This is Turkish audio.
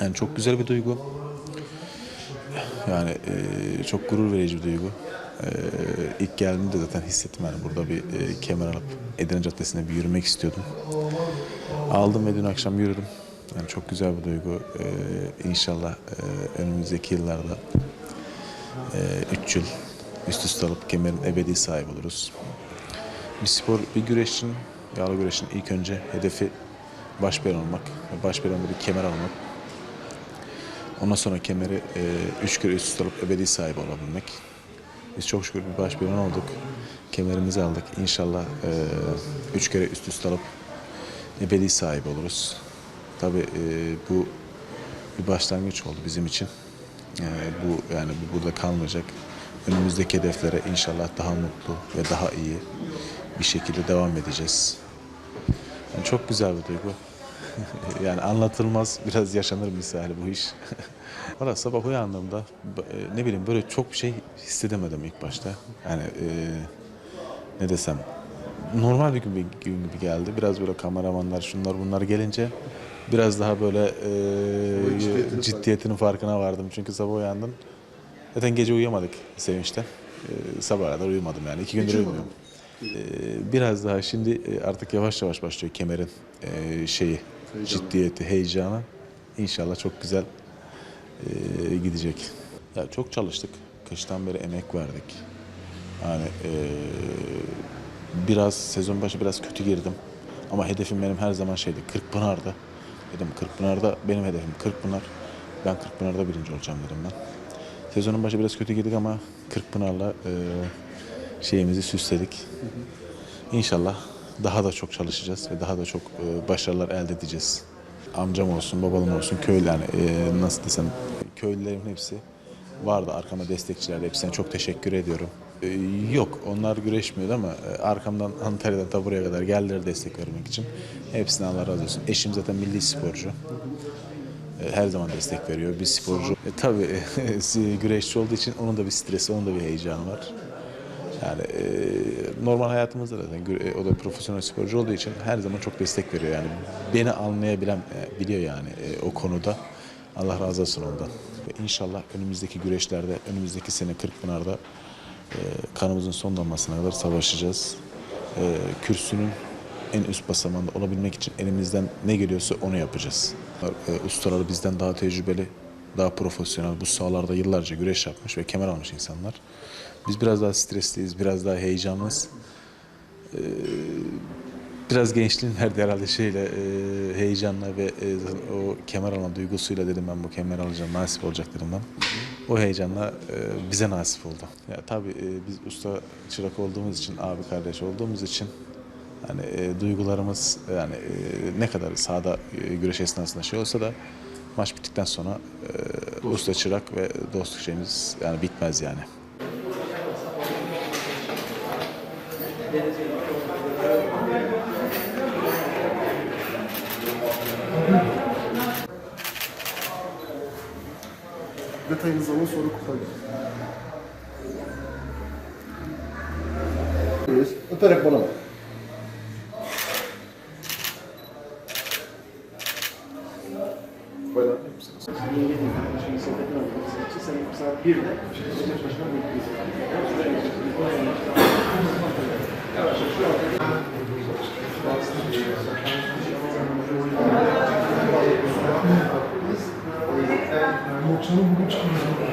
Yani çok güzel bir duygu. Yani e, çok gurur verici bir duygu. E, ilk geldiğimde zaten hissettim yani burada bir e, kemer alıp Edirne Caddesi'nde bir yürümek istiyordum. Aldım ve dün akşam yürüdüm. Yani çok güzel bir duygu. E, inşallah e, önümüzdeki yıllarda 3 yıl üst üste alıp kemerin ebedi sahibi oluruz. Bir spor, bir güreşin, yağlı güreşin ilk önce hedefi baş olmak. Baş bir kemer almak. Ondan sonra kemeri e, üç kere üst üste alıp ebedi sahibi olabilmek. Biz çok şükür bir baş belen olduk. Kemerimizi aldık. İnşallah e, üç kere üst üste alıp ebedi sahibi oluruz. Tabii e, bu bir başlangıç oldu bizim için. E, bu yani bu burada kalmayacak. Önümüzdeki hedeflere inşallah daha mutlu ve daha iyi bir şekilde devam edeceğiz. Yani çok güzel bir duygu. yani anlatılmaz, biraz yaşanır misali bu iş. Valla sabah uyandığımda e, ne bileyim böyle çok bir şey hissedemedim ilk başta. Yani e, ne desem normal bir gün, bir gün gibi geldi. Biraz böyle kameramanlar şunlar bunlar gelince biraz daha böyle e, ciddiyetinin farkına vardım. Çünkü sabah uyandım. Zaten gece uyuyamadık sevinçten. E, sabaha kadar uyumadım yani. iki gündür uyumuyorum. E, biraz daha şimdi e, artık yavaş yavaş başlıyor kemerin e, şeyi, ciddiyeti, heyecanı. İnşallah çok güzel e, gidecek. Ya çok çalıştık. Kıştan beri emek verdik. Yani biraz sezon başı biraz kötü girdim. Ama hedefim benim her zaman şeydi. Kırkpınar'da. Dedim Kırkpınar'da benim hedefim Kırkpınar. Ben Kırkpınar'da birinci olacağım dedim ben. Sezonun başı biraz kötü girdik ama Kırkpınar'la e, şeyimizi süsledik. İnşallah daha da çok çalışacağız ve daha da çok e, başarılar elde edeceğiz. Amcam olsun, babam olsun, köylü e, nasıl desem köylülerin hepsi vardı arkama destekçiler hepsine çok teşekkür ediyorum. E, yok onlar güreşmiyordu ama e, arkamdan Antalya'dan ta buraya kadar geldiler destek vermek için. Hepsine Allah razı olsun. Eşim zaten milli sporcu. Her zaman destek veriyor. Bir sporcu. E, tabii güreşçi olduğu için onun da bir stresi, onun da bir heyecanı var. Yani e, normal hayatımızda da gü- e, o da profesyonel sporcu olduğu için her zaman çok destek veriyor yani. Beni anlayabilen e, biliyor yani e, o konuda. Allah razı olsun ondan. Ve inşallah önümüzdeki güreşlerde, önümüzdeki sene Kırkpınar'da e, kanımızın son damlasına kadar savaşacağız. E, kürsünün en üst basamağında olabilmek için elimizden ne geliyorsa onu yapacağız. E, ustaları bizden daha tecrübeli, daha profesyonel, bu sahalarda yıllarca güreş yapmış ve kemer almış insanlar. Biz biraz daha stresliyiz, biraz daha heyecanlıyız. Ee, biraz gençliğin verdiği herhalde şeyle, e, heyecanla ve e, o kemer alma duygusuyla dedim ben bu kemer alacağım, nasip olacak dedim ben. O heyecanla e, bize nasip oldu. Ya tabii e, biz usta çırak olduğumuz için, abi kardeş olduğumuz için hani e, duygularımız yani e, ne kadar sahada e, güreş esnasında şey olsa da maç bittikten sonra e, usta çırak ve dostluk şeyimiz yani bitmez yani. Detayınızı alın sonra kurtarın. Öperek bana bak. Yoksanın bugün çıkmıyor.